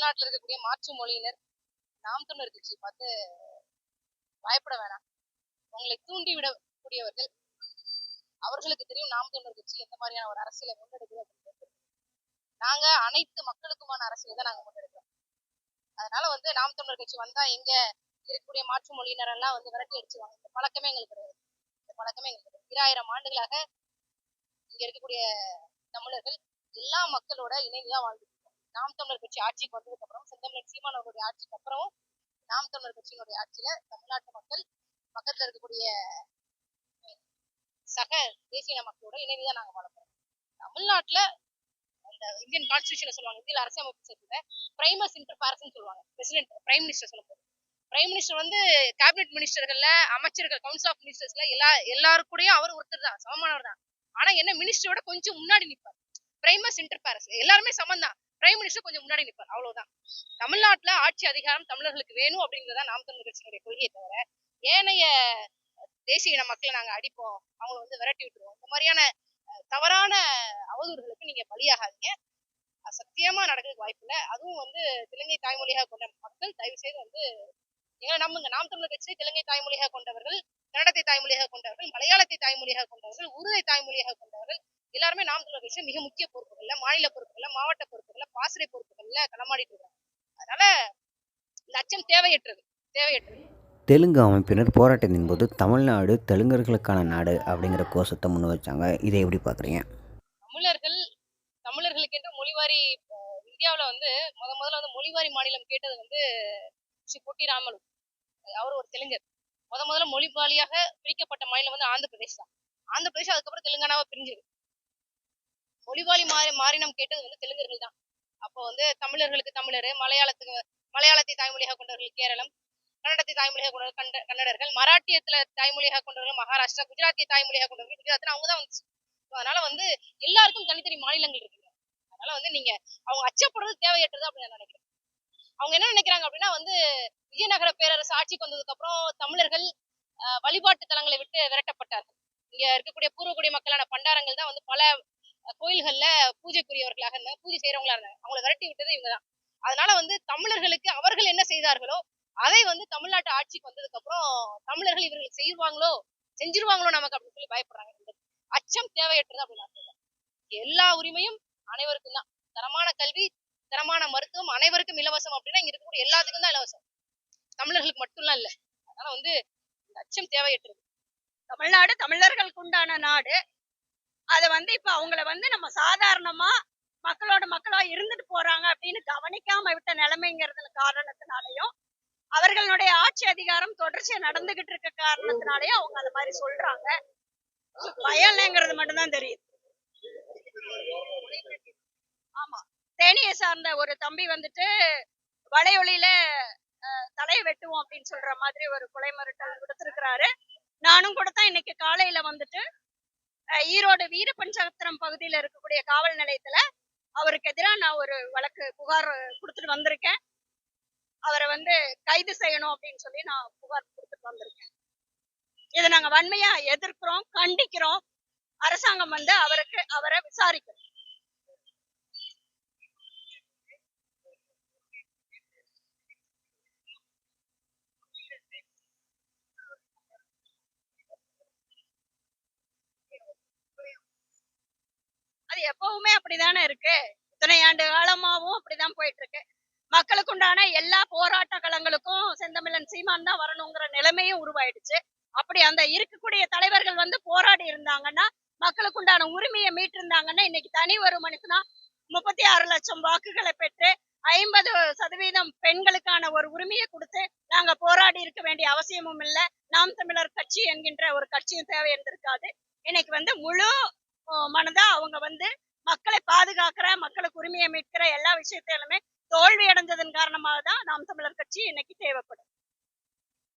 தமிழ்நாட்டில் இருக்கக்கூடிய மாற்று மொழியினர் நாம் தமிழர் கட்சி பார்த்து பயப்பட வேணாம். உங்களை தூண்டி விடக்கூடியவர்கள் அவர்களுக்கு தெரியும் நாம் தமிழர் கட்சி எந்த மாதிரியான ஒரு அரசியலை முன்னெடுக்குது அப்படின்றது நாங்க அனைத்து மக்களுக்குமான அரசியலை தான் நாங்க முன்னெடுக்கிறோம். அதனால வந்து நாம் தமிழர் கட்சி வந்தா எங்க இருக்கக்கூடிய மாற்று மொழியினர் எல்லாம் வந்து விரட்டி அடிச்சுவாங்க இந்த பழக்கமே எங்களுக்கு கிடையாது. இந்த பழக்கமே எங்களுக்கு கிடையாது. ஈராயிரம் ஆண்டுகளாக இங்க இருக்கக்கூடிய தமிழர்கள் எல்லா மக்களோட இணைந்துதான் வாழ்ந்து நாம் தமிழர் கட்சி ஆட்சிக்கு வந்ததுக்கு அப்புறம் செந்தமிழன் சீமான் அவருடைய ஆட்சிக்கு அப்புறம் நாம் தமிழர் கட்சியினுடைய ஆட்சியில தமிழ்நாட்டு மக்கள் பக்கத்துல இருக்கக்கூடிய சக தேசிய மக்களோட இணைந்துதான் நாங்க வாழ போறோம். தமிழ்நாட்டுல அந்த இந்தியன் கான்ஸ்டியூஷன் சொல்லுவாங்க இந்திய அரசியலமைப்பு சட்டத்துல பிரைமஸ் இன்டர் பாரஸ்ன்னு சொல்லுவாங்க பிரசிடென்ட் பிரைம் மினிஸ்டர் சொல்லும்போது பிரைம் மினிஸ்டர் வந்து கேபினெட் மினிஸ்டர்கள்ல அமைச்சர்கள் கவுன்சில் ஆஃப் மினிஸ்டர்ஸ்ல எல்லா எல்லாரு கூடயும் அவர் ஒருத்தர் தான் சமமானவர் தான். ஆனா என்ன மினிஸ்டரோட கொஞ்சம் முன்னாடி நிற்பார் பிரைமஸ் இன்டர் பாரஸ் எல்லாருமே சமம் தான் பிரைம் மினிஸ்டர் கொஞ்சம் முன்னாடி நிற்பார் அவ்வளவுதான். தமிழ்நாட்டுல ஆட்சி அதிகாரம் தமிழர்களுக்கு வேணும் அப்படிங்கிறதா நாம் தமிழ் கட்சியினுடைய கொள்கையை தவிர ஏனைய தேசிய இன மக்களை நாங்க அடிப்போம். அவங்கள வந்து விரட்டி விட்டுருவோம். இந்த மாதிரியான தவறான அவதூறுகளுக்கு நீங்க பலியாகாதீங்க. சத்தியமா நடக்கிறதுக்கு வாய்ப்பு இல்லை. அதுவும் வந்து தெலுங்கை தாய்மொழியாக கொண்ட மக்கள் தயவு செய்து வந்து எங்களை நம்புங்க. நாம் தமிழர் கட்சி தெலுங்கை தாய்மொழியாக கொண்டவர்கள் கன்னடத்தை தாய்மொழியாக கொண்டவர்கள் மலையாளத்தை தாய்மொழியாக கொண்டவர்கள் உருதை தாய்மொழியாக கொண்டவர்கள் எல்லாருமே நாம் தமிழர் கட்சி மிக முக்கிய பொறுப்புகள்ல மாநில பொறுப்புகள்ல மாவட்ட பொறுப்புகள்ல பாசறை பொறுப்புகள்ல களமாடிட்டு இருக்காங்க. அதனால இந்த அச்சம் தேவையற்றது தேவையற்றது. தெலுங்கு அமைப்பினர் போராட்டத்தின் போது தமிழ்நாடு தெலுங்கர்களுக்கான நாடு அப்படிங்கிற கோஷத்தை முன் வச்சாங்க. இதை எப்படி பார்க்குறீங்க? தமிழர்கள் தமிழர்களுக்கென்று மொழிவாரி அஹ், இந்தியாவுல வந்து முத முதல்ல வந்து மொழிவாரி மாநிலம் கேட்டது வந்து ஸ்ரீ பொட்டி ராமலு. அவர் ஒரு தெலுங்கர். முத முதல்ல மொழிவாரியாக பிரிக்கப்பட்ட மாநிலம் வந்து ஆந்திர பிரதேஷ் தான். ஆந்திர பிரதேஷ் அதுக்கப்புறம் தெலுங்கானாவா பிரிஞ்சது. மொழிவாளி மாறி மாறினம் கேட்டது வந்து தெலுங்கர்கள் தான். அப்போ வந்து தமிழர்களுக்கு தமிழர் மலையாளத்துக்கு மலையாளத்தை தாய்மொழியாக கொண்டவர்கள் கேரளம் கன்னடத்தை தாய்மொழியாக கொண்டவர்கள் கண்ட கன்னடர்கள் மராட்டியத்துல தாய்மொழியாக கொண்டவர்கள் மகாராஷ்டிரா குஜராத்திய தாய்மொழியாக கொண்டவர்கள் குஜராத்ல அவங்க தான் வந்துச்சு அதனால வந்து எல்லாருக்கும் தனித்தனி மாநிலங்கள் இருக்குங்க. அதனால வந்து நீங்க அவங்க அச்சப்படுறது தேவையற்றது அப்படின்னு நான் நினைக்கிறேன். அவங்க என்ன நினைக்கிறாங்க அப்படின்னா வந்து விஜயநகர பேரரசு ஆட்சிக்கு வந்ததுக்கு அப்புறம் தமிழர்கள் ஆஹ், வழிபாட்டு தலங்களை விட்டு விரட்டப்பட்டார்கள். இங்க இருக்கக்கூடிய பூர்வக்குடி மக்களான பண்டாரங்கள் தான் வந்து பல கோயில்களில் பூஜைக்குரியவர்களாக இருந்தாங்க பூஜை செய்யறவங்களா இருந்தாங்க. அவங்களை விரட்டி விட்டது இவங்க தான் அதனால வந்து தமிழர்களுக்கு அவர்கள் என்ன செய்தார்களோ அதை வந்து தமிழ்நாட்டு ஆட்சிக்கு வந்ததுக்கு அப்புறம் தமிழர்கள் இவர்கள் செய்வாங்களோ செஞ்சிருவாங்களோ நமக்கு அப்படின்னு சொல்லி பயப்படுறாங்க. அச்சம் தேவையற்றது அப்படின்னு நான் சொல்றேன் எல்லா உரிமையும் அனைவருக்கும் தான். தரமான கல்வி தரமான மருத்துவம் அனைவருக்கும் இலவசம் அப்படின்னா இங்க இருக்கக்கூடிய எல்லாத்துக்கும் தான் இலவசம். தமிழர்களுக்கு மட்டும்லாம் இல்ல. அதனால வந்து இந்த அச்சம் தேவையற்றது. தமிழ்நாடு தமிழர்களுக்கு உண்டான நாடு. அத வந்து இப்ப அவங்கள வந்து நம்ம சாதாரணமா மக்களோட மக்களா இருந்துட்டு போறாங்க அப்படின்னு கவனிக்காம விட்ட நிலைமைங்கிறதுல காரணத்தினாலையும் அவர்களுடைய ஆட்சி அதிகாரம் தொடர்ச்சியா நடந்துகிட்டு இருக்க காரணத்தினாலயும் அவங்க அந்த மாதிரி சொல்றாங்க. பயம் மட்டும்தான் தெரியுது. ஆமா. தேனியை சார்ந்த ஒரு தம்பி வந்துட்டு வலையொலியில அஹ், தலையை வெட்டுவோம் அப்படின்னு சொல்ற மாதிரி ஒரு கொலை மிரட்டல் கொடுத்திருக்கிறாரு நானும் கூட தான் இன்னைக்கு காலையில வந்துட்டு ஈரோடு வீரபஞ்சத்திரம் பகுதியில இருக்கக்கூடிய காவல் நிலையத்துல அவருக்கு எதிராக நான் ஒரு வழக்கு புகார் கொடுத்துட்டு வந்திருக்கேன். அவரை வந்து கைது செய்யணும் அப்படின்னு சொல்லி நான் புகார் கொடுத்துட்டு வந்திருக்கேன். இதை நாங்க வன்மையா எதிர்க்கிறோம் கண்டிக்கிறோம். அரசாங்கம் வந்து அவருக்கு அவரை விசாரிக்கணும் அது எப்பவுமே அப்படிதானே இருக்கு? இத்தனை ஆண்டு காலமாவும் அப்படிதான் போயிட்டு இருக்கு மக்களுக்கு உண்டான எல்லா போராட்ட களங்களுக்கும் செந்தமிழன் சீமான் தான் வரணுங்கிற நிலைமையும் உருவாயிடுச்சு. அப்படி அந்த இருக்கக்கூடிய தலைவர்கள் வந்து போராடி இருந்தாங்கன்னா மக்களுக்கு உண்டான உரிமையை மீட்டிருந்தாங்கன்னா இன்னைக்கு தனி ஒரு மனுஷனா முப்பத்தி ஆறு லட்சம் வாக்குகளை பெற்று ஐம்பது சதவீதம் பெண்களுக்கான ஒரு உரிமையை கொடுத்து நாங்க போராடி இருக்க வேண்டிய அவசியமும் இல்லை. நாம் தமிழர் கட்சி என்கின்ற ஒரு கட்சியும் தேவை இருந்திருக்காது. இன்னைக்கு வந்து முழு மனதா அவங்க வந்து மக்களை பாதுகாக்கிற மக்களுக்கு உரிமையை மீட்கிற எல்லா விஷயத்திலுமே தோல்வி அடைஞ்சதன் காரணமாக தான் நாம் தமிழர் கட்சி இன்னைக்கு தேவைப்படும்.